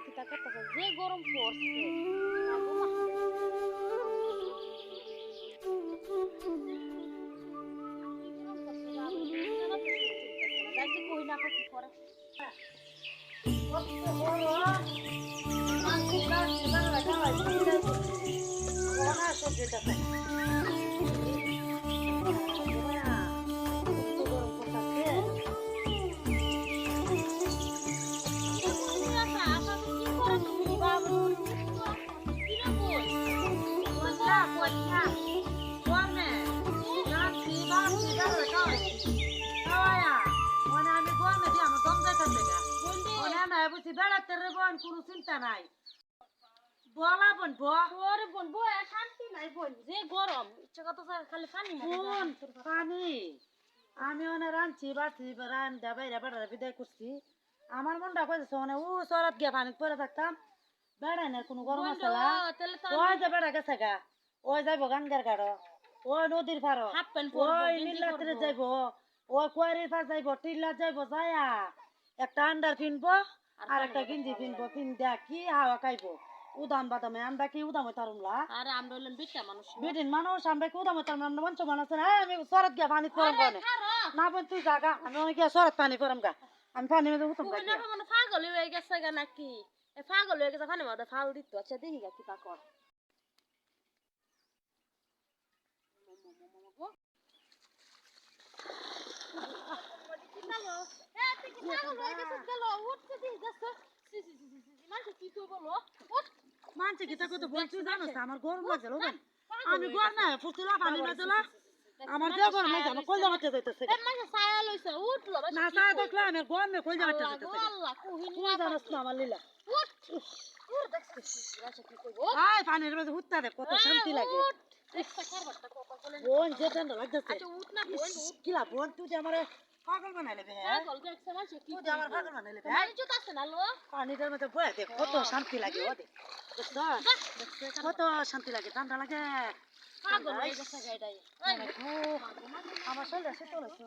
দিকে তাকাতেছে যে গরম পড়ছে Thank you. বেড়াতে রে বোন কোনো চিন্তা নাই। বলা বোন ব। বোন বয়ে শান্তি নাই বোন। যে গরম ইচ্ছা কত খালি পানি বোন পানি। আমি ওনে রাঁধছি বাড়ছি রান্ধা বাইরে বিদায় করছি। আমার মনটা কইছে মানে ও সরাত গিয়া পানি পরে থাকতাম। বেড়াই না কোনো গরম মশলা? ওই যে বেড়া গেছে গা ওই যাইব গানগার গাড়ো ওই নদীর পারো ওই নীলাত্রে। যাইব। ওই কুয়ারির পাশ যাইব টিল্লা যাইব যায়া একটা আন্ডার কিনবো আর একটা গেঞ্জি কিনবো কিন দেয়া কি হাওয়া খাইবো? উদাম বাদামে আমরা কি উদাম তারুমলা আর আমরা হইলাম বিটা মানুষ বেদিন মানুষ আমরা কি উদাম তারুম আমরা? মঞ্চ মানুষ না? আমি সরাত গিয়া পানি পরম গনে। না বোন তুই জাগা আমি অনেক গিয়া সরাত পানি পরম গা। আমি পানি মধ্যে উতম গা না মানে পাগল হয়ে গেছে গা নাকি? এ পাগল হয়ে গেছে পানি মধ্যে ফাল দিত। আচ্ছা দেখি গা কি পাকর মানছে কি তো বলছি জানো আমার গরম লাগে লোকেন আমি গরম না ফুটিলা পানি বাজলা আমার যে গরম লাগে আমার কলজা মারতে যাইতেছে না সারা দেখলে আমি গরমে কলজা মারতে যাইতেছে তুই জানোস না আমার লীলা আয় পানির মধ্যে হুত্তা দে কত শান্তি লাগে। বোন যে ঠান্ডা লাগতেছে কিলা বোন তুই যে আমার পাগল বানাইলে বে হ্যাঁ? তুই যে আমার পাগল বানাইলে বে লো? পানিটার মধ্যে বয়ে দে কত শান্তি লাগে ও দে। কত শান্তি লাগে ঠান্ডা লাগে। পাগল হয়ে গেছে গা আমার শরীরটা শীতল হয়েছে।